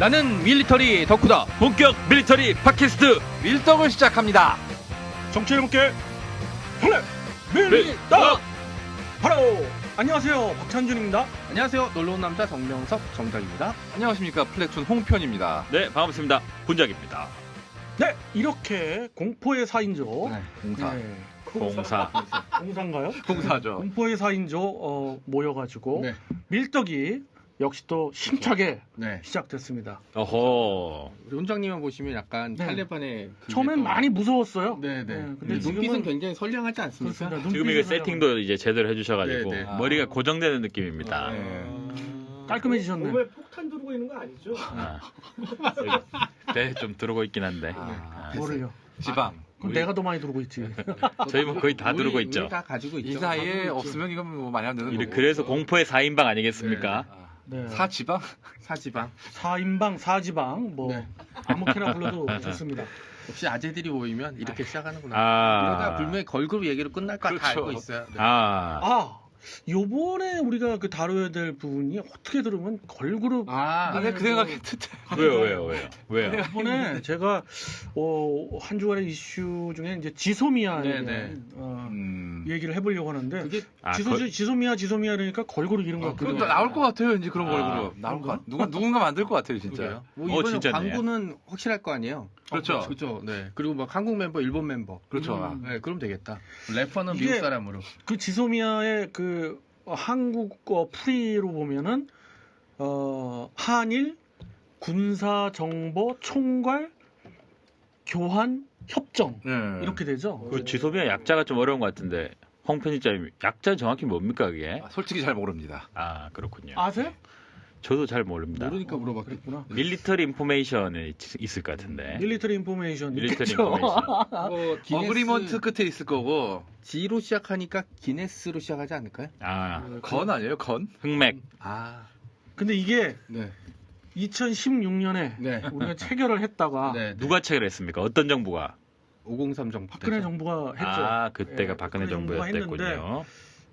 나는 밀리터리 덕후다. 본격 밀리터리 팟캐스트 밀떡을 시작합니다. 정치 여러분께 플레 밀떡! 바로 안녕하세요 박찬준입니다. 안녕하세요. 놀러온 남자 정명석 정장입니다. 안녕하십니까 플래툰 홍편입니다. 네 반갑습니다 군작입니다 네 이렇게 공포의 사인조 공사. 네, 공사 공사인가요? 공사죠. 공포의 사인조 어, 모여가지고 네. 밀떡이 역시 또 힘차게 네. 시작됐습니다. 어허 우리 원장님을 보시면 약간 네. 탈레반의 그 처음엔 또- 많이 무서웠어요. 네, 네. 네, 근데 근데 눈빛은 굉장히 선량하지 않습니까? 그렇습니다. 지금 눈빛이 이게 세팅도 이제 제대로 해주셔가지고 네, 네. 머리가 고정되는 느낌입니다 네. 깔끔해지셨네. 몸에 폭탄 두르고 있는 거 아니죠? 아, 네 좀 들어오고 있긴 한데 아, 뭐를요? 지방. 그럼 우리- 내가 더 많이 들고 있지. 저희 뭐 거의 다 우리- 들고 우리 있죠 다 가지고 있죠. 이 사이에 가지고 있죠. 없으면 이건 뭐 많이 안 되는 이래- 거고. 그래서 공포의 4인방 아니겠습니까 네. 사지방? 사지방. 사인방, 사지방 뭐 네. 아무렇게나 불러도 좋습니다. 역시 아재들이 모이면 이렇게 시작하는구나. 아. 이러다 불명예 걸그룹 얘기로 끝날 거 다 그렇죠. 알고 있어요. 네. 아, 아, 요번에 우리가 그 다뤄야 될 부분이 어떻게 들으면 걸그룹 아, 아, 내가 그 생각했는데. 왜요 왜요 왜요 왜요 이번에 제가 어, 한 주간의 이슈 중에 이제 지소미아에 네, 대한 네. 어, 음. 얘기를 해보려고 하는데 그게 아, 지소, 거- 지소미아 지소미아 그러니까 걸그룹 이름 어, 같기도 그럼 하고. 나올 것 같아요, 왠지 그런 아, 걸그룹. 나올 것 같. 누가 누군가 만들 것 같아요, 진짜. 뭐 어, 이번에 진짜네. 광고는 확실할 거 아니에요. 그렇죠. 그렇죠. 네. 그리고 막 한국 멤버, 일본 멤버. 그렇죠. 음. 네, 그럼 되겠다. 래퍼는 이게- 미국 사람으로. 그 지소미아의 그 어, 한국어 풀이로 보면은 어, 한일 군사 정보 총괄 교환 협정 네. 이렇게 되죠. 그 지소비아 약자가 좀 어려운 것 같은데 홍 편집자님 약자 정확히 뭡니까 그게 아, 솔직히 잘 모릅니다. 아 그렇군요 아세요? 저도 잘 모릅니다 모르니까 물어봤겠 그랬구나. 밀리터리 인포메이션이 있을 것 같은데 밀리터리 인포메이션 밀리터리 있겠죠. 인포메이션 뭐 기네스 어그리먼트 끝에 있을 거고 G로 시작하니까 기네스로 시작하지 않을까요? 아 건 아니에요, 건? 흑맥 아, 근데 이게 네, 2016년에 네, 우리가 체결을 했다가 네. 누가 체결 했습니까 어떤 정부가 503 정부 박근혜 때죠. 정부가 했죠. 아 그때가 예, 박근혜 정부였군요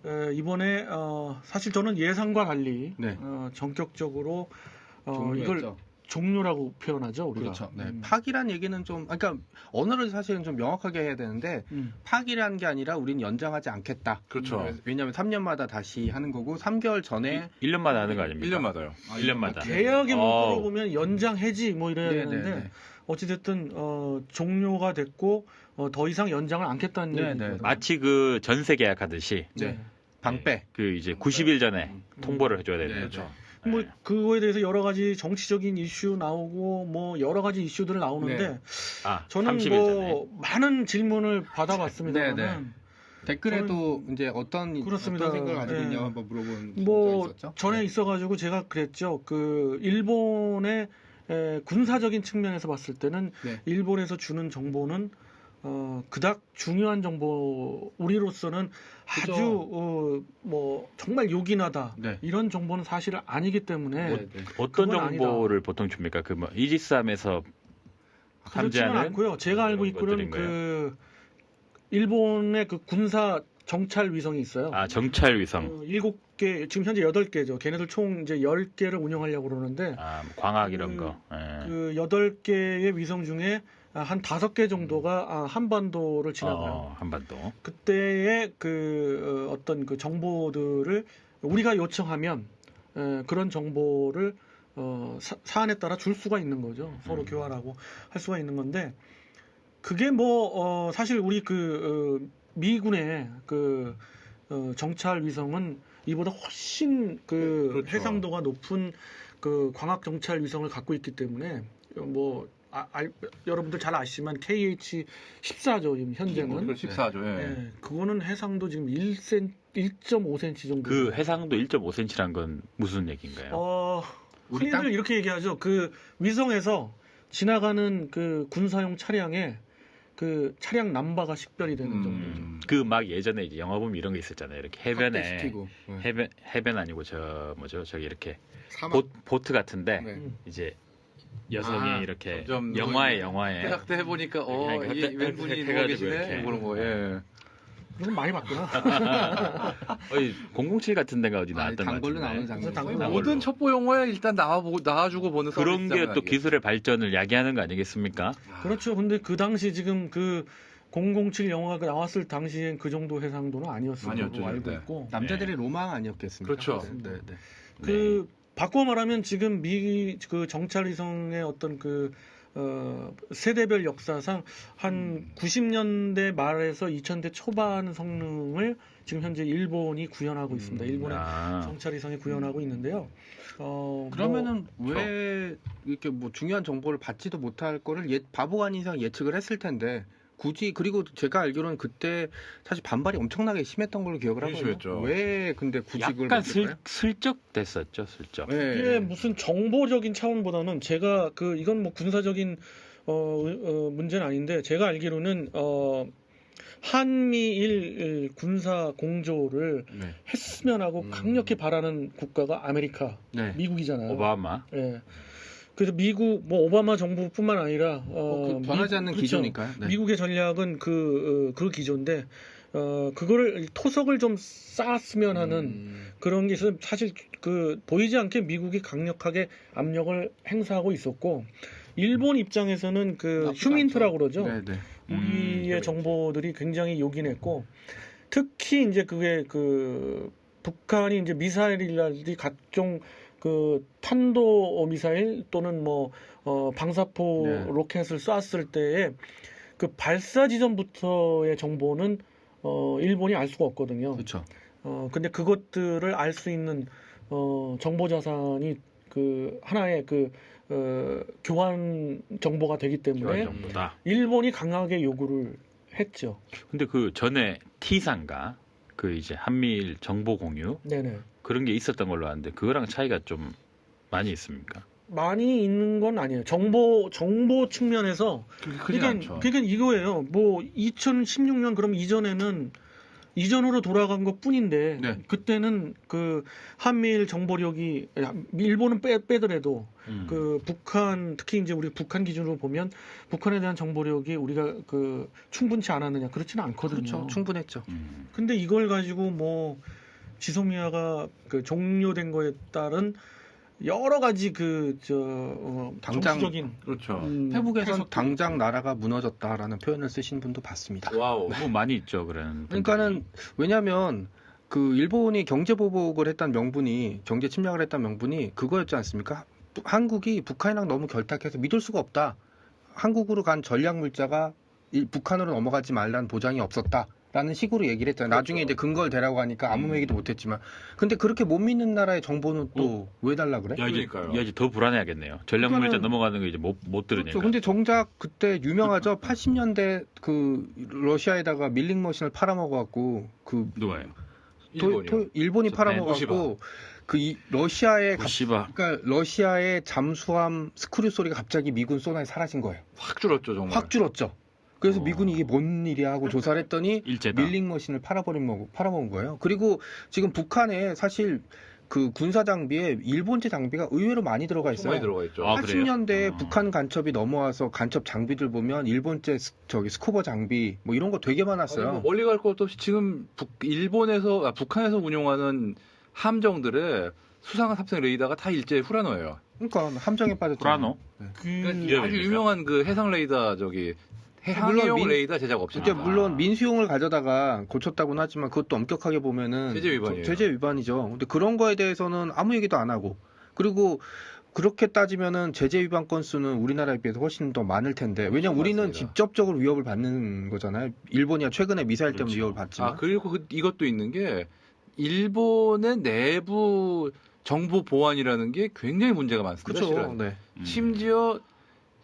에, 이번에 어, 사실 저는 예상과 달리 네. 어, 전격적으로 어, 종료했죠. 이걸 종료라고 표현하죠 우리가. 그렇죠. 네. 음. 파기란 얘기는 좀, 아, 그러니까 언어를 사실은 좀 명확하게 해야 되는데 음. 파기라는 게 아니라 우리는 연장하지 않겠다. 그렇죠. 네, 왜냐하면 3년마다 다시 하는 거고 3개월 전에 1년마다 하는 거 아닙니까 1년마다요. 아, 1년마다 계약의 문구로 어우. 보면 연장 해지 뭐 이래야 네, 되는데 네, 네. 어찌됐든 어, 종료가 됐고 어, 더 이상 연장을 않겠다는 네, 얘기거든요. 네. 마치 그 전세 계약하듯이 네. 방패. 그 이제 90일 전에 통보를 해줘야 되는 네, 거죠 뭐 네. 그거에 대해서 여러 가지 정치적인 이슈 나오고 뭐 여러 가지 이슈들 나오는데 네. 아 저는 30일 뭐 전에 많은 질문을 받아봤습니다만 네, 네. 댓글에도 이제 어떤 그렇습니다. 어떤 생각을 가지고 네. 있냐고 한번 물어본 뭐 있었죠. 전에 네. 있어가지고 제가 그랬죠. 그 일본의 에, 군사적인 측면에서 봤을 때는 네. 일본에서 주는 정보는 어, 그닥 중요한 정보 우리로서는 그죠. 아주 어, 뭐 정말 요긴하다 네. 이런 정보는 사실 아니기 때문에 네, 네. 어떤 그건 아니다. 정보를 보통 줍니까 그뭐 이지스함에서 그렇지는 탐지하는 않고요. 제가 알고 그런 것들인 그 일본의 그 군사 정찰 위성이 있어요. 아 정찰 위성 어, 일곱 개 지금 현재 여덟 개죠. 걔네들 총 이제 열 개를 운영하려고 그러는데 아, 뭐 광학 이런 그- 거. 예. 그 여덟 개의 위성 중에 아, 한 다섯 개 정도가 아, 한반도를 지나가요. 어, 한반도. 그때의 그 어, 어떤 그 정보들을 우리가 요청하면 에, 그런 정보를 어, 사, 사안에 따라 줄 수가 있는 거죠. 서로 음. 교환하고 할 수가 있는 건데 그게 뭐 어, 사실 우리 그 어, 미군의 그 어, 정찰 위성은 이보다 훨씬 그 그렇죠. 해상도가 높은 그 광학 정찰 위성을 갖고 있기 때문에 뭐 아, 알- 여러분들 잘 아시지만 KH 14죠 지금 현재는 14죠. 예. 예, 그거는 해상도 지금 1cm, 1.5cm 정도. 그 해상도 1.5cm란 건 무슨 얘기인가요? 어, 우리 흔히들 땅? 이렇게 얘기하죠. 그 위성에서 지나가는 그 군사용 차량에 그 차량 남바가 식별이 되는 정도. 음. 그 막 예전에 이제 영화 보면 이런 게 있었잖아요. 이렇게 해변에. 네. 해변 해변 아니고 저 뭐죠? 저기 이렇게 사막. 보, 보트 같은데 네. 이제 여성이 아, 이렇게 점점 영화에 영화에 딱 해보니까 어, 네. 그러니까 이딱 왼분이 해가지고 누워 계시네. 이렇게. 그런 거. 예. 이건 많이 봤구나. 어이 007 같은 데가 어디 아, 나왔던 것 단골로 같은데. 나오는 장면. 단골로. 단골로. 모든 첩보 영화에 일단 나와보고 나와주고 보는 그런 게 또 기술의 발전을 야기하는 거 아니겠습니까? 그렇죠. 근데 그 당시 지금 그 007 영화가 나왔을 당시엔 그 정도 해상도는 아니었을 아니었죠, 걸로 알고 네. 있고. 남자들의 로망 아니었겠습니까? 그렇죠. 네, 네. 그 바꿔 말하면 지금 미 그 정찰 위성의 어떤 그 어, 세대별 역사상 한 90년대 말에서 2000대 초반 성능을 지금 현재 일본이 구현하고 있습니다. 음, 일본의 아, 정찰 위성이 구현하고 있는데요. 어, 그러면은 뭐, 왜 이렇게 뭐 중요한 정보를 받지도 못할 거를 예, 바보 아닌 이상 예측을 했을 텐데 굳이 그리고 제가 알기로는 그때 사실 반발이 엄청나게 심했던 걸로 기억을 하거든요. 심했죠. 왜 근데 굳이 그걸 약간 슬? 슬쩍 됐었죠, 슬쩍. 네. 이게 무슨 정보적인 차원보다는 제가 그 이건 뭐 군사적인 어, 어, 문제는 아닌데 제가 알기로는 어, 한미일 군사 공조를 네. 했으면 하고 음. 강력히 바라는 국가가 아메리카, 네. 미국이잖아요. 오바마. 예. 그래서 미국 뭐 오바마 정부뿐만 아니라 어, 어, 그 변하지 미- 않는 그렇죠. 기조니까요. 네. 미국의 전략은 그, 어, 그 기조인데, 어, 그거를 토석을 좀 쌓았으면 하는 음, 그런 게 있어서 사실 그 보이지 않게 미국이 강력하게 압력을 행사하고 있었고, 일본 입장에서는 그 휴민트라고. 그러죠. 네, 네. 우리의 음, 휴민트. 정보들이 굉장히 요긴했고, 특히 이제 그게 그 북한이 이제 미사일이라든지 각종 그 탄도 미사일 또는 뭐 어, 방사포 네. 로켓을 쐈을 때에 그 발사 지점부터의 정보는 어, 일본이 알 수가 없거든요. 그렇죠. 어, 근데 그것들을 알 수 있는 어, 정보 자산이 그 하나의 그 어, 교환 정보가 되기 때문에 정도다. 일본이 강하게 요구를 했죠. 근데 그 전에 T상가 그 이제 한미일 정보 공유 네네. 그런 게 있었던 걸로 아는데 그거랑 차이가 좀 많이 있습니까? 많이 있는 건 아니에요. 정보 정보 측면에서 크진 그러니까 않죠. 그러니까 이거예요. 뭐 2016년 그럼 이전에는 이전으로 돌아간 것 뿐인데 네. 그때는 그 한미일 정보력이 일본은 빼, 빼더라도 음. 그 북한 특히 이제 우리 북한 기준으로 보면 북한에 대한 정보력이 우리가 그 충분치 않았느냐 그렇지는 않거든요. 그렇죠. 충분했죠. 음. 근데 이걸 가지고 뭐 지소미아가 그 종료된 거에 따른 여러 가지 그저 어, 당장 정치적인 그렇죠. 음, 페북에선 해석들이 당장 나라가 무너졌다라는 표현을 쓰신 분도 봤습니다. 와우. 뭐 많이 있죠, 그런. 그러니까는 왜냐하면 그 일본이 경제 보복을 했다는 명분이 경제 침략을 했다는 명분이 그거였지 않습니까? 부- 한국이 북한이랑 너무 결탁해서 믿을 수가 없다. 한국으로 간 전략 물자가 이- 북한으로 넘어가지 말라는 보장이 없었다. 라는 식으로 얘기를 했잖아요. 나중에 이제 근거를 대라고 하니까 아무 음. 얘기도 못했지만, 근데 그렇게 못 믿는 나라의 정보는 또 왜 달라 그래? 야, 이제, 그러니까요. 야, 이제 더 불안해야겠네요. 전략물자 그러니까는- 넘어가는 거 이제 못, 못 들으니까. 그렇죠. 근데 정작 그때 유명하죠. 80년대 그 러시아에다가 밀링 머신을 팔아먹어갖고 그 누가요? 토- 일본이요. 토- 일본이 저 팔아먹었고 그 이- 러시아의 갑- 부시바. 그러니까 러시아의 잠수함 스크류 소리가 갑자기 미군 소나에 사라진 거예요. 확 줄었죠 정말. 확 줄었죠. 그래서 어. 미군이 이게 뭔 일이야 하고 조사를 했더니 일제다. 밀링 머신을 팔아버린 거 팔아먹은 거예요. 그리고 지금 북한에 사실 그 군사 장비에 일본제 장비가 의외로 많이 들어가 엄청 많이 있어요. 들어가 있죠. 아, 그래요? 80년대에 어. 북한 간첩이 넘어와서 간첩 장비들 보면 일본제 스- 저기 스쿠버 장비 뭐 이런 거 되게 아니, 많았어요. 뭐 멀리 갈 것도 없이 지금 북, 일본에서 아, 북한에서 운용하는 함정들의 수상한 탑승 레이더가 다 일제 후라노예요. 그러니까 함정에 빠졌잖아요. 후라노? 그 그러니까? 아주 유명한 그 해상 레이더 저기 물론 민- 레이더 제작. 이게 아. 물론 민수용을 가져다가 고쳤다고는 하지만 그것도 엄격하게 보면은 제재 위반이에요. 제재 위반이죠. 근데 그런 거에 대해서는 아무 얘기도 안 하고 그리고 그렇게 따지면은 제재 위반 건수는 우리나라에 비해서 훨씬 더 많을 텐데 왜냐면 엄청 우리는 많습니다. 직접적으로 위협을 받는 거잖아요. 일본이야 최근에 미사일 때문에 그렇죠. 위협을 받지만 아 그리고 그- 이것도 있는 게 일본의 내부 정보 보안이라는 게 굉장히 문제가 많습니다. 그렇죠. 네. 음. 심지어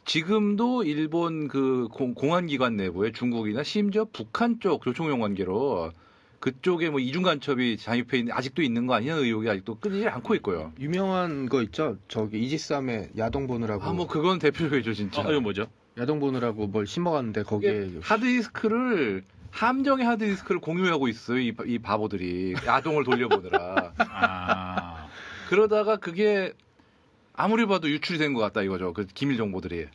지금도 일본 그 공, 공안기관 내부에 중국이나 심지어 북한 쪽 조총용 관계로 그쪽에 뭐 이중 간첩이 잠입해 있는 아직도 있는 거 아니냐는 의혹이 아직도 끊이지 않고 있고요. 유명한 거 있죠. 저기 이지스함에 야동 보느라고 아 뭐 그건 대표적이죠 진짜. 어, 이거 뭐죠? 야동 보느라고 뭘 심어갔는데 거기에 하드디스크를 함정의 하드디스크를 공유하고 있어요 이, 이 바보들이 야동을 돌려보느라 아. 그러다가 그게 아무리 봐도 유출이 된 것 같다 이거죠 그 기밀 정보들이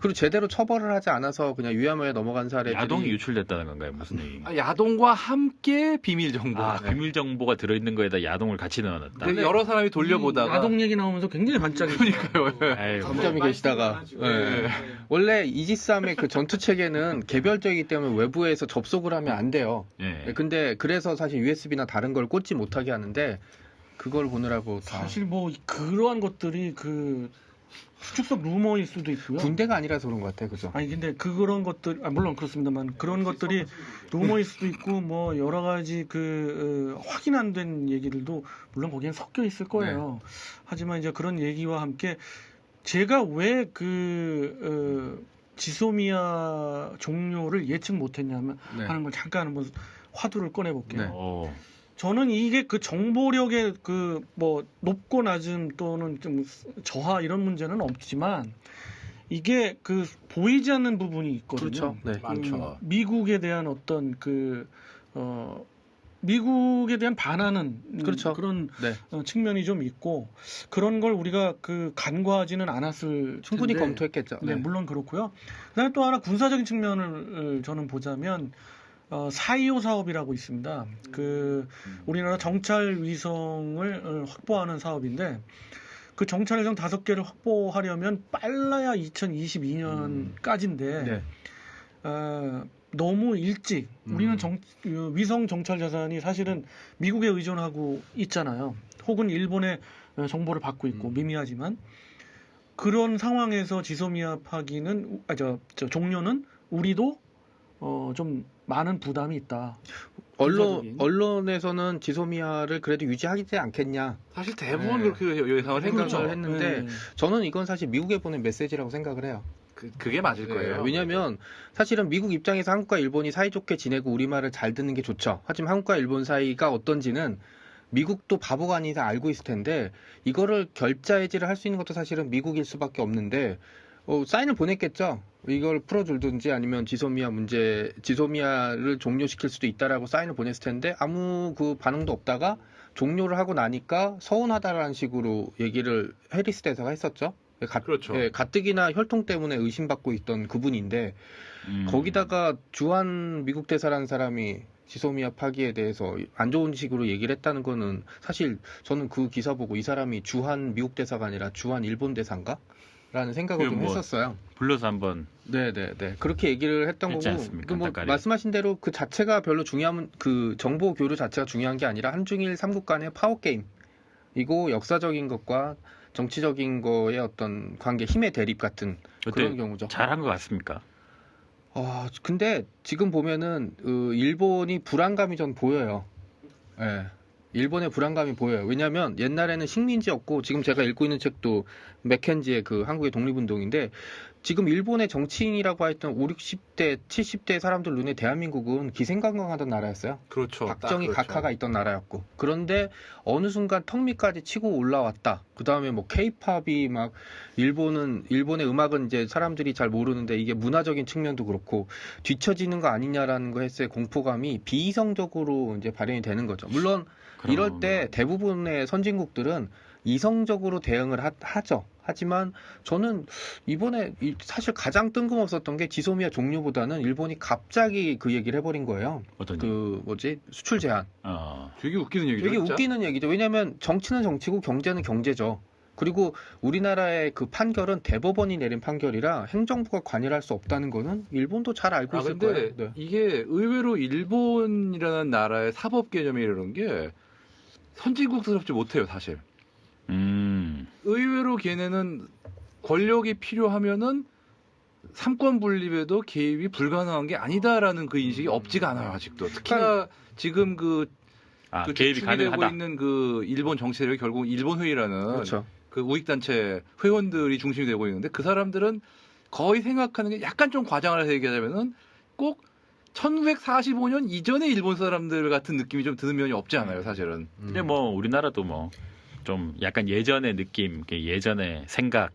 그리고 제대로 처벌을 하지 않아서 그냥 유야무에 넘어간 사례들이 야동이 유출됐다는 건가요? 무슨 얘기? 아, 야동과 함께 비밀 정보. 아, 비밀 정보가 들어있는 거에다 야동을 같이 넣어놨다. 근데 여러 사람이 돌려보다가 이 아동 얘기 나오면서 굉장히 반짝이. 그러니까요. 아유, 감점이 계시다가 예. 원래 이지스함의 그 전투 체계는 개별적이기 때문에 외부에서 접속을 하면 안 돼요. 예. 예, 근데 그래서 사실 USB나 다른 걸 꽂지 못하게 하는데 그걸 보느라고 다 사실 뭐 그러한 것들이 그 축적 루머일 수도 있고요. 군대가 아니라서 그런 것 같아요, 그죠? 아니 근데 그런 것들 아, 물론 그렇습니다만 그런 것들이 루머일 수도 있고 뭐 여러 가지 그 어, 확인 안 된 얘기들도 물론 거기엔 섞여 있을 거예요. 하지만 이제 그런 얘기와 함께 제가 왜그 어, 지소미아 종료를 예측 못했냐면 네. 하는 걸 잠깐 한번 화두를 꺼내 볼게요. 네. 어, 저는 이게 그 정보력의 그 뭐 높고 낮음 또는 좀 저하 이런 문제는 없지만 이게 그 보이지 않는 부분이 있거든요. 그렇죠. 네. 그 많죠. 미국에 대한 어떤 그 어, 미국에 대한 반하는 음, 그렇죠. 그런 네. 어, 측면이 좀 있고 그런 걸 우리가 그 간과하지는 않았을 충분히 텐데 검토했겠죠. 네, 물론 그렇고요. 그다음에 또 하나 군사적인 측면을 저는 보자면 어, 425 사업이라고 있습니다. 그 우리나라 정찰 위성을 어, 확보하는 사업인데 그 정찰 위성 다섯 개를 확보하려면 빨라야 2022년까지인데 네. 어, 너무 일찍 음. 우리는 정, 어, 위성 정찰 자산이 사실은 미국에 의존하고 있잖아요. 혹은 일본의 어, 정보를 받고 있고 음. 미미하지만 그런 상황에서 지소미아 파기는 아, 저, 저 종료는 우리도 어, 좀 많은 부담이 있다. 언론. 언론에서는 지소미아를 그래도 유지하지 않겠냐 사실 대부분 네. 그렇게 예상을 생각을 했죠. 했는데 네. 저는 이건 사실 미국에 보낸 메시지라고 생각을 해요. 그, 그게 맞을 거예요. 네, 왜냐하면 사실은 미국 입장에서 한국과 일본이 사이좋게 지내고 우리말을 잘 듣는 게 좋죠. 하지만 한국과 일본 사이가 어떤지는 미국도 바보가 아닌 이상 알고 있을 텐데 이거를 결자 해지를 할 수 있는 것도 사실은 미국일 수밖에 없는데 어, 사인을 보냈겠죠. 이걸 풀어줄든지 아니면 지소미아 문제, 지소미아를 종료시킬 수도 있다라고 사인을 보냈을 텐데 아무 그 반응도 없다가 종료를 하고 나니까 서운하다라는 식으로 얘기를 해리스 대사가 했었죠. 가, 그렇죠. 예, 가뜩이나 혈통 때문에 의심받고 있던 그분인데 음. 거기다가 주한 미국 대사라는 사람이 지소미아 파기에 대해서 안 좋은 식으로 얘기를 했다는 거는 사실 저는 그 기사 보고 이 사람이 주한 미국 대사가 아니라 주한 일본 대사인가? 라는 생각을 좀 뭐 했었어요. 불러서 한번 네네네. 그렇게 얘기를 했던 거고. 않습니까? 그뭐 닭가리. 말씀하신 대로 그 자체가 별로 중요한, 그 정보 교류 자체가 중요한 게 아니라 한중일 삼국 간의 파워 게임. 이고 역사적인 것과 정치적인 거의 어떤 관계, 힘의 대립 같은 그런 경우죠. 잘한 것 같습니까? 아, 근데 지금 보면은 어, 일본이 불안감이 전 보여요. 예. 일본의 불안감이 보여요. 왜냐하면 옛날에는 식민지였고 지금 제가 읽고 있는 책도 맥켄지의 그 한국의 독립운동인데 지금 일본의 정치인이라고 했던 5, 60대, 70대 사람들 눈에 대한민국은 기생강강하던 나라였어요. 그렇죠. 박정희 딱 그렇죠. 각하가 있던 나라였고 그런데 어느 순간 턱 밑까지 치고 올라왔다. 그 다음에 뭐 케이팝이 막 일본은 일본의 음악은 이제 사람들이 잘 모르는데 이게 문화적인 측면도 그렇고 뒤처지는 거 아니냐라는 거 했을 때 공포감이 비이성적으로 이제 발현이 되는 거죠. 물론 이럴 때 대부분의 선진국들은 이성적으로 대응을 하, 죠 하지만 저는 이번에 이- 사실 가장 뜬금없었던 게 지소미아 종료보다는 일본이 갑자기 그 얘기를 해버린 거예요. 어떤 그... 그 뭐지 수출 제한. 어. 되게 웃기는 얘기죠. 되게 진짜. 웃기는 얘기죠. 왜냐하면 정치는 정치고 경제는 경제죠. 그리고 우리나라의 그 판결은 대법원이 내린 판결이라 행정부가 관여할 수 없다는 거는 일본도 잘 알고 아 있을 근데 거예요. 네. 이게 의외로 일본이라는 나라의 사법 개념이 이런 게 선진국스럽지 못해요, 사실. 음. 의외로 걔네는 권력이 필요하면은 삼권 분립에도 개입이 불가능한 게 아니다라는 그 인식이 없지가 않아요 아직도 특히나 지금 그, 아, 그 개입이 가능하다. 있는 그 일본 정치 세력이 결국 일본 회의라는 그렇죠. 그 우익 단체 회원들이 중심이 되고 있는데 그 사람들은 거의 생각하는 게 약간 좀 과장을 해서 얘기하자면은 꼭 1945년 이전의 일본 사람들 같은 느낌이 좀 드는 면이 없지 않아요 사실은 근데 뭐 우리나라도 뭐 좀 약간 예전의 느낌, 이렇게 예전의 생각을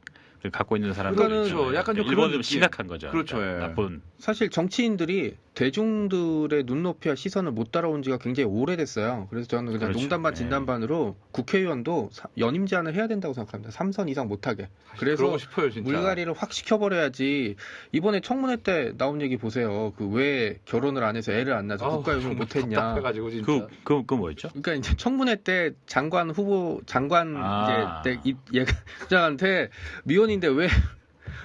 갖고 있는 사람들 그러니까는 그렇죠. 약간 좀 일본은 그런 느낌. 심각한 거죠. 그렇죠, 그러니까 예. 나쁜 사실 정치인들이 대중들의 눈높이와 시선을 못 따라온 지가 굉장히 오래됐어요. 그래서 저는 그냥 그렇죠. 농담반 네. 진담반으로 국회의원도 사- 연임 제한을 해야 된다고 생각합니다. 3선 이상 못하게. 그래서 그러고 싶어요 진짜. 물갈이를 확 시켜버려야지. 이번에 청문회 때 나온 얘기 보세요. 그 왜 결혼을 안 해서 애를 안 낳아서 아우, 국가유명 정말 못했냐. 답답해가지고 진짜. 그, 그, 그 뭐였죠? 그러니까 이제 청문회 때 장관 후보 장관 아. 이제 내 입- 얘장한테 미혼인데 왜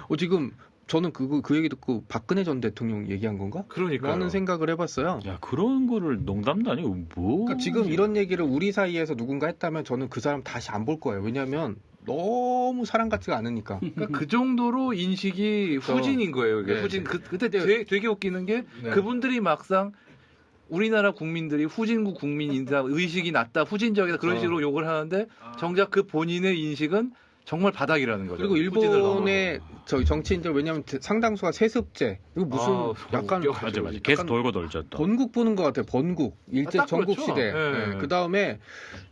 어, 지금 저는 그거 그 얘기 듣고 박근혜 전 대통령 얘기한 건가? 그러니까. 라는 생각을 해봤어요. 야, 그런 거를 농담도 아니고 뭐. 그러니까 지금 이런 얘기를 우리 사이에서 누군가 했다면 저는 그 사람 다시 안 볼 거예요. 왜냐하면 너무 사람 같지가 않으니까. 그러니까 그 정도로 인식이 저- 후진인 거예요. 이게 네. 후진. 그, 그때 되게, 되게 웃기는 게 네. 그분들이 막상 우리나라 국민들이 후진국 국민인다 의식이 낮다 후진적이다 그런 어. 식으로 욕을 하는데 정작 그 본인의 인식은 정말 바닥이라는 거죠. 그리고 일본의. 저기 정치인들 왜냐하면 상당수가 세습제 이거 무슨 아우, 약간. 맞아, 맞아. 계속 약간 돌고 돌죠 또. 번국 보는 것 같아요. 번국 일제 아, 딱 전국 그렇죠. 시대. 예. 그 다음에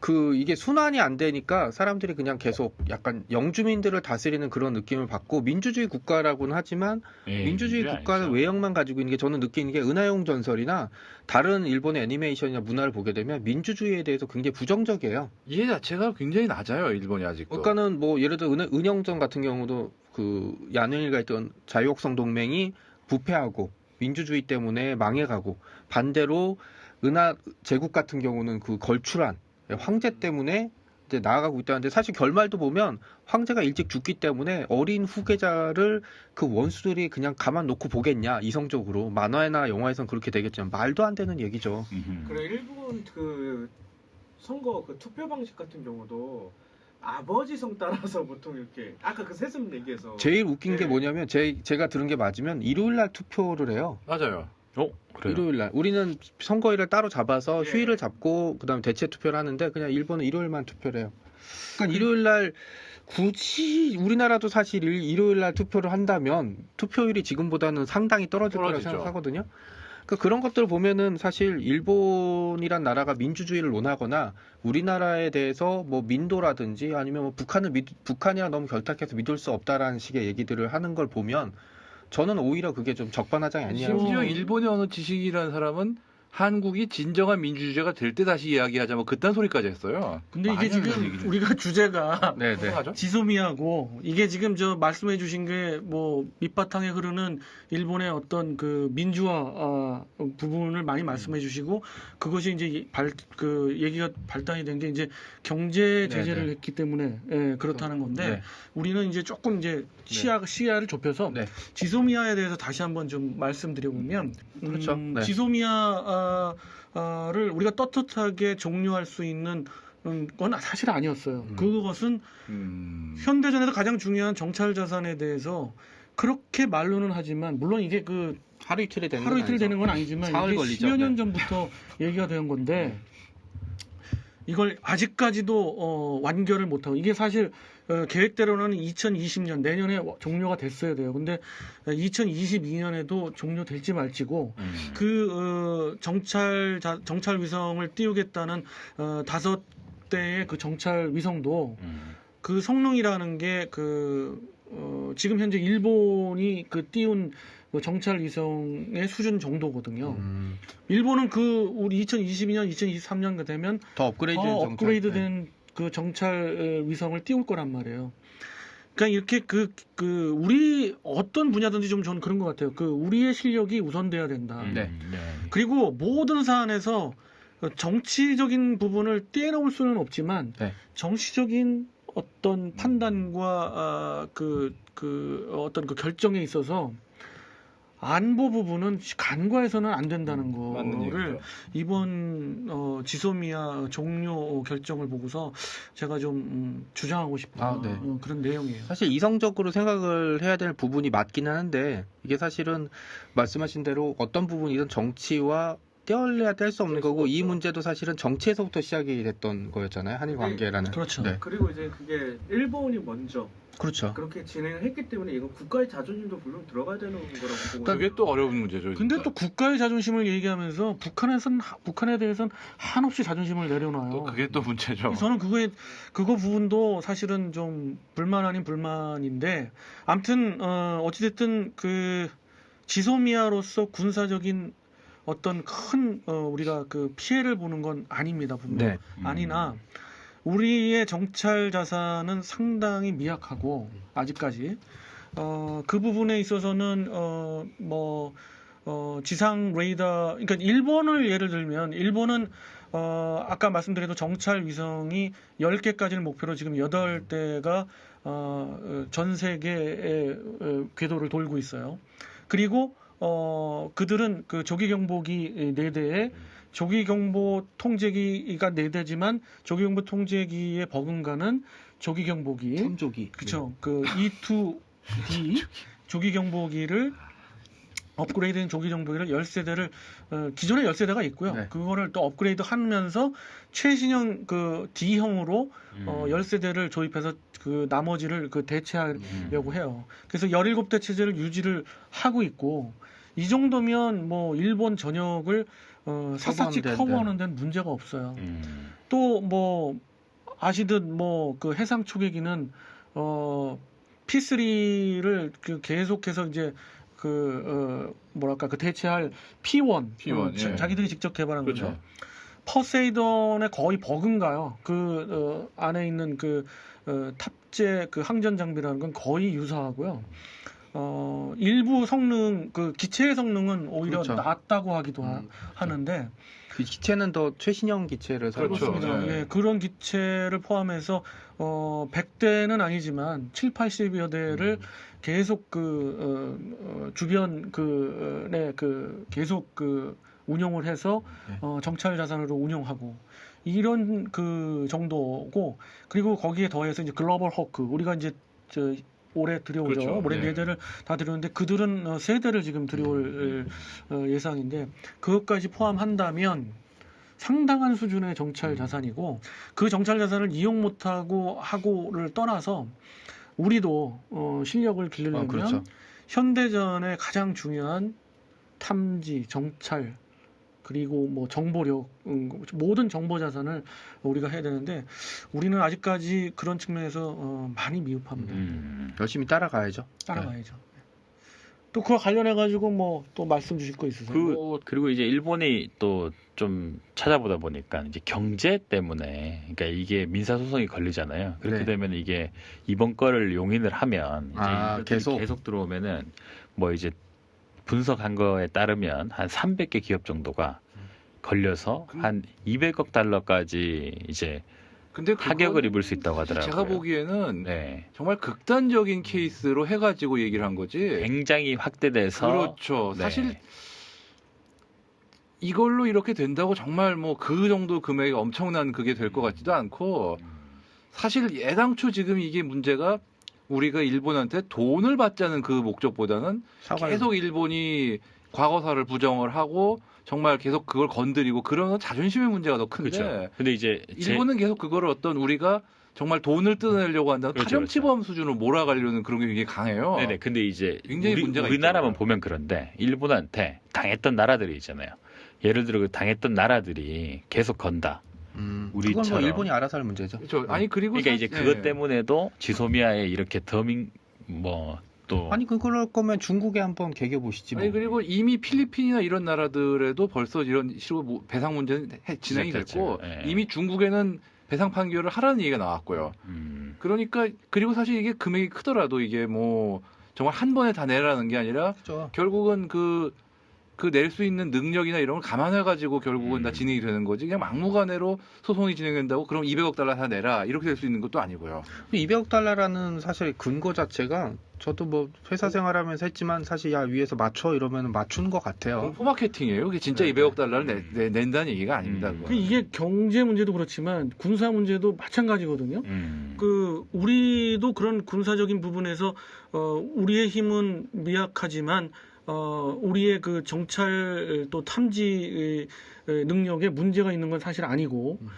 그 이게 순환이 안 되니까 사람들이 그냥 계속 약간 영주민들을 다스리는 그런 느낌을 받고 민주주의 국가라고는 하지만 예, 민주주의 국가는 아니죠. 외형만 가지고 있는 게 저는 느끼는 게 은하용 전설이나 다른 일본의 애니메이션이나 문화를 보게 되면 민주주의에 대해서 굉장히 부정적이에요. 이해 자체가 굉장히 낮아요 일본이 아직도. 그러니까는 뭐 예를 들어 은, 은영전 같은 경우도 그 야는일가 있던 자유옥성 동맹이 부패하고 민주주의 때문에 망해가고 반대로 은하 제국 같은 경우는 그 걸출한 황제 때문에 이제 나아가고 있다는데 사실 결말도 보면 황제가 일찍 죽기 때문에 어린 후계자를 그 원수들이 그냥 가만 놓고 보겠냐 이성적으로 만화나 영화에선 그렇게 되겠지만 말도 안 되는 얘기죠. 그래 일본 그 선거 그 투표 방식 같은 경우도 아버지 성 따라서 보통 이렇게 아까 그 세습 얘기에서 제일 웃긴 게 네. 뭐냐면 제, 제가 들은 게 맞으면 일요일 날 투표를 해요. 맞아요. 어, 그래요. 일요일 날 우리는 선거일을 따로 잡아서 예. 휴일을 잡고 그다음에 대체 투표를 하는데 그냥 일본은 일요일만 투표를 해요. 그러니까 일요일 날 굳이 우리나라도 사실 일- 일요일 날 투표를 한다면 투표율이 지금보다는 상당히 떨어질 거라고 떨어지죠. 생각하거든요. 그러니까 그런 것들을 보면은 사실 일본이란 나라가 민주주의를 논하거나 우리나라에 대해서 뭐 민도라든지 아니면 뭐 북한을 믿, 북한이랑 너무 결탁해서 믿을 수 없다라는 식의 얘기들을 하는 걸 보면 저는 오히려 그게 좀 적반하장이 아니냐. 심지어 일본의 어느 지식이라는 사람은 한국이 진정한 민주주의가 될 때 다시 이야기하자 뭐 그딴 소리까지 했어요. 근데 이게 지금. 우리가 주제가 네, 네. 지소미하고 이게 지금 저 말씀해 주신 게 뭐 밑바탕에 흐르는 일본의 어떤 그 민주화 아, 부분을 많이 말씀해 주시고 그것이 이제 발 그 얘기가 발단이 된 게 이제 경제 제재를 네, 네. 했기 때문에 예, 그렇다는 건데 네. 우리는 이제 조금 이제 시야 시야를 좁혀서 네. 지소미아에 대해서 다시 한번 좀 말씀드려 보면 그렇죠. 음, 네. 지소미아 를 우리가 떳떳하게 종료할 수 있는 음, 건 사실 아니었어요. 음. 그것은 음. 현대전에서 가장 중요한 정찰 자산에 대해서 그렇게 말로는 하지만 물론 이게 그 하루 이틀이 되는 하루 건 이틀. 되는 건 아니지만 이게 걸리죠. 10여 년 네. 전부터 얘기가 된 건데 이걸 아직까지도 어, 완결을 못하고 이게 사실 어, 계획대로는 2020년 내년에 종료가 됐어야 돼요. 근데 2022년에도 종료될지 말지고 음. 그 어, 정찰 자- 정찰 위성을 띄우겠다는 어, 다섯 대의 그 정찰 위성도 음. 그 성능이라는 게그 어, 지금 현재 일본이 그 띄운 그 정찰 위성의 수준 정도거든요. 음, 일본은 그 우리 2022년, 2023년 되면 더 업그레이드 더 업그레이드된 그 정찰 어, 위성을 띄울 거란 말이에요. 그러니까 이렇게 그, 그, 우리 어떤 분야든지 좀 저는 그런 것 같아요. 그, 우리의 실력이 우선돼야 된다. 음. 네. 그리고 모든 사안에서 정치적인 부분을 떼놓을 수는 없지만 네. 정치적인 어떤 판단과 아, 그, 그 어떤 그 결정에 있어서 안보 부분은 간과해서는 안 된다는 맞는 거를. 이번 어, 지소미아 종료 결정을 보고서 제가 좀 음, 주장하고 싶은 아, 네. 어, 그런 내용이에요. 사실 이성적으로 생각을 해야 될 부분이 맞긴 하는데 이게 사실은 말씀하신 대로 어떤 부분이든 정치와 떼어내야 뗄 수 없는 거고 이 없죠. 문제도 사실은 정치에서부터 시작이 됐던 거였잖아요 한일 관계라는. 그렇죠. 네. 그리고 이제 그게 일본이 먼저 그렇죠. 그렇게 진행을 했기 때문에 이건 국가의 자존심도 물론 들어가야 되는 거라고 보고 그게 또 어려운 문제죠. 근데 진짜. 또 국가의 자존심을 얘기하면서 북한에선 하- 북한에 대해서는 한없이 자존심을 내려놔요. 또 그게 또 문제죠. 저는 그거에 그거 부분도 사실은 좀 불만 아닌 불만인데 아무튼 어 어찌됐든 그 지소미아로서 군사적인 어떤 큰 어, 우리가 그 피해를 보는 건 아닙니다. 분명. 네. 음. 아니나 우리의 정찰 자산은 상당히 미약하고 아직까지. 어, 그 부분에 있어서는 어, 뭐 어, 지상 레이더 그러니까 일본을 예를 들면 일본은 어, 아까 말씀드린 정찰 위성이 10개까지를 목표로 지금 8대가 어, 어, 전 세계의 어, 궤도를 돌고 있어요. 그리고 어, 그들은 그 조기 경보기 4대에 조기 경보 통제기가 4대지만 조기 경보 통제기의 버금가는 조기 경보기 참조기. 그렇죠. 그 E2D 조기 경보기를 업그레이드된 조기 경보기를 10세대를 어, 기존에 10세대가 있고요. 네. 그거를 또 업그레이드 하면서 최신형 그 D형으로 음. 어, 10세대를 조입해서 그 나머지를 그 대체하려고 음. 해요. 그래서 17대 체제를 유지를 하고 있고 이 정도면 뭐 일본 전역을 어, 샅샅이 커버하는 데인데. 커버하는 데는 문제가 없어요. 음. 또뭐 아시듯 뭐 그 해상 초계기는 어 P3를 그 계속해서 이제 그 어, 뭐랄까 그 대체할 P1, P1, 어, 예. 자기들이 직접 개발한 그렇죠. 거죠. 퍼세이돈의 거의 버금가요. 그 어, 안에 있는 그 어, 탑재 그 항전 장비라는 건 거의 유사하고요. 어, 일부 성능 그 기체의 성능은 오히려 그렇죠. 낮다고 하기도 하, 음, 하는데 그 기체는 더 최신형 기체를 사용하고 그렇죠. 그렇습니다. 네. 예, 그런 기체를 포함해서 어 100대는 아니지만 7, 80여 대를 음. 계속 그 어, 어, 주변 그, 어, 네, 그 계속 그 운용을 해서 네. 어, 정찰 자산으로 운용하고 이런 그 정도고 그리고 거기에 더해서 이제 글로벌 호크 우리가 이제 저 올해 들여오죠. 그렇죠. 올해 네. 네 대를 다 들여오는데 그들은 어, 세 대를 지금 들여올 어, 예상인데 그것까지 포함한다면 상당한 수준의 정찰 자산이고 그 정찰 자산을 이용 못하고 하고를 떠나서 우리도 어, 실력을 기르려면 어, 그렇죠. 현대전의 가장 중요한 탐지, 정찰 그리고 뭐 정보력 음, 모든 정보 자산을 우리가 해야 되는데 우리는 아직까지 그런 측면에서 어, 많이 미흡합니다. 음. 열심히 따라가야죠. 따라가야죠. 또 그와 관련해 가지고 뭐 또 말씀 주실 거 있으세요? 그 그리고 이제 일본이 또 좀 찾아보다 보니까 이제 경제 때문에 그러니까 이게 민사 소송이 걸리잖아요. 그렇게 네. 되면 이게 이번 거를 용인을 하면 이제 아, 계속? 계속 들어오면은 뭐 이제 분석한 거에 따르면 한 300개 기업 정도가 걸려서 그- 한 200억 달러까지 이제 근데 타격을 그건 입을 수 있다고 하더라고요. 제가 보기에는 네. 정말 극단적인 케이스로 해가지고 얘기를 한 거지. 굉장히 확대돼서 그렇죠. 네. 사실 이걸로 이렇게 된다고 정말 뭐 그 정도 금액이 엄청난 그게 될 것 같지도 않고 사실 애당초 지금 이게 문제가 우리가 일본한테 돈을 받자는 그 목적보다는 사과를 계속 일본이 과거사를 부정을 하고 정말 계속 그걸 건드리고 그러면 자존심의 문제가 더 큰데 그렇죠. 근데 이제 제- 일본은 계속 그거를 어떤 우리가 정말 돈을 뜯어내려고 한다는 그렇죠, 타정치범 수준으로 몰아가려는 그런 게 굉장히 강해요. 네네. 근데 이제 굉장히 우리, 문제가 우리나라만 있더라고요. 보면 그런데 일본한테 당했던 나라들이 있잖아요. 예를 들어 그 당했던 나라들이 계속 건다. 음, 그건 뭐 우리처럼. 일본이 알아서 할 문제죠. 그렇죠. 아니 그리고 그러니까 사- 이제 예. 그것 때문에도 지소미아에 이렇게 더밍 뭐또 아니 그럴 거면 중국에 한번 개겨 보시지 뭐. 아니 그리고 이미 필리핀이나 이런 나라들에도 벌써 이런 식으로 뭐 배상 문제는 해- 진행이 시작됐죠. 됐고 예. 이미 중국에는 배상 판결을 하라는 얘기가 나왔고요. 음, 그러니까 그리고 사실 이게 금액이 크더라도 이게 뭐 정말 한 번에 다 내라는 게 아니라 그죠. 결국은 그 그 낼 수 있는 능력이나 이런 걸 감안해 가지고 결국은 다 음. 진행이 되는 거지 그냥 막무가내로 소송이 진행된다고 그럼 200억 달러 다 내라 이렇게 될 수 있는 것도 아니고요. 200억 달러라는 사실 근거 자체가 저도 뭐 회사 생활하면서 했지만 사실 야 위에서 맞춰 이러면 맞춘 것 같아요. 공포 마케팅이에요. 그게 진짜 네, 200억 달러를 내, 내- 낸다는 얘기가 아닙니다. 음. 그 이게 경제 문제도 그렇지만 군사 문제도 마찬가지거든요. 음. 그 우리도 그런 군사적인 부분에서 어 우리의 힘은 미약하지만 어 우리의 그 정찰 또 탐지 에, 능력에 문제가 있는 건 사실 아니고 음.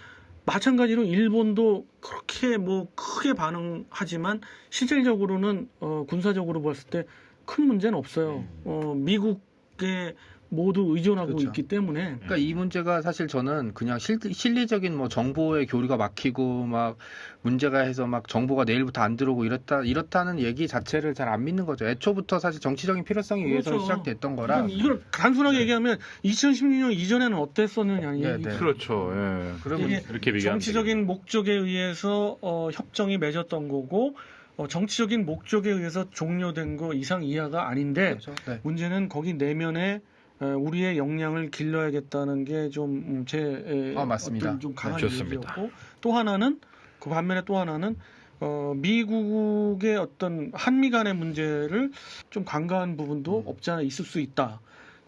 마찬가지로 일본도 그렇게 뭐 크게 반응하지만 실질적으로는 어 군사적으로 봤을 때 큰 문제는 없어요. 어 미국의 모두 의존하고 그렇죠. 있기 때문에 그러니까 이 문제가 사실 저는 그냥 실, 실리적인 뭐 정보의 교류가 막히고 막 문제가 해서 막 정보가 내일부터 안 들어오고 이렇다 이렇다는 얘기 자체를 잘 안 믿는 거죠. 애초부터 사실 정치적인 필요성에 의해서 그렇죠. 시작됐던 거라. 그럼 이걸 단순하게 얘기하면 2016년 이전에는 어땠었느냐는 네. 네. 그렇죠. 예. 그러면 이게 이렇게 비교하면 정치적인 목적에 의해서 어, 협정이 맺었던 거고 어, 정치적인 목적에 의해서 종료된 거 이상 이하가 아닌데 그렇죠. 네. 문제는 거기 내면에 어, 우리의 역량을 길러야겠다는 게 좀 제 아, 맞습니다. 좀 강한 네. 얘기였고 또 하나는 그 반면에 또 하나는 어, 미국의 어떤 한미 간의 문제를 좀 간과한 부분도 음. 없지 않아 있을 수 있다.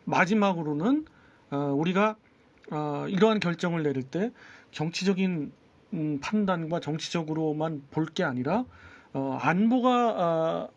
마지막으로는 어, 우리가 어, 이러한 결정을 내릴 때 정치적인 음, 판단과 정치적으로만 볼 게 아니라 어, 안보가 아, 아,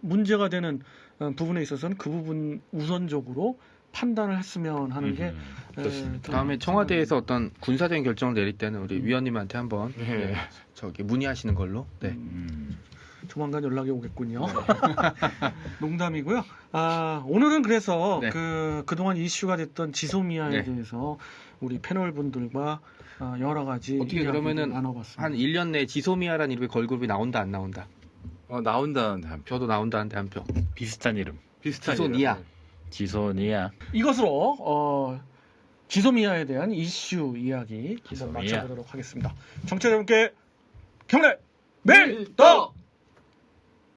문제가 되는 어, 부분에 있어서는 그 부분 우선적으로 판단을 했으면 하는 게 음, 에, 다음에 청와대에서 어떤 군사적인 결정을 내릴 때는 우리 위원님한테 한번 예. 네, 저기 문의하시는 걸로. 네. 음. 조만간 연락이 오겠군요. 농담이고요. 아, 오늘은 그래서 네. 그 그동안 이슈가 됐던 지소미아에 네. 대해서 우리 패널 분들과 아, 여러 가지 어떻게 그러면은 나눠봤습니다. 한 1년 내에 지소미아라는 이름의 걸그룹이 나온다 안 나온다. 어, 나온다는데 한 표. 저도 나온다는데 한 표. 비슷한 이름 비슷한 지소니아. 이름. 지소니아 이것으로 어, 지소미아에 대한 이슈 이야기 한번 지소미아. 마쳐보도록 하겠습니다. 정치 여러분께 경례 밀떡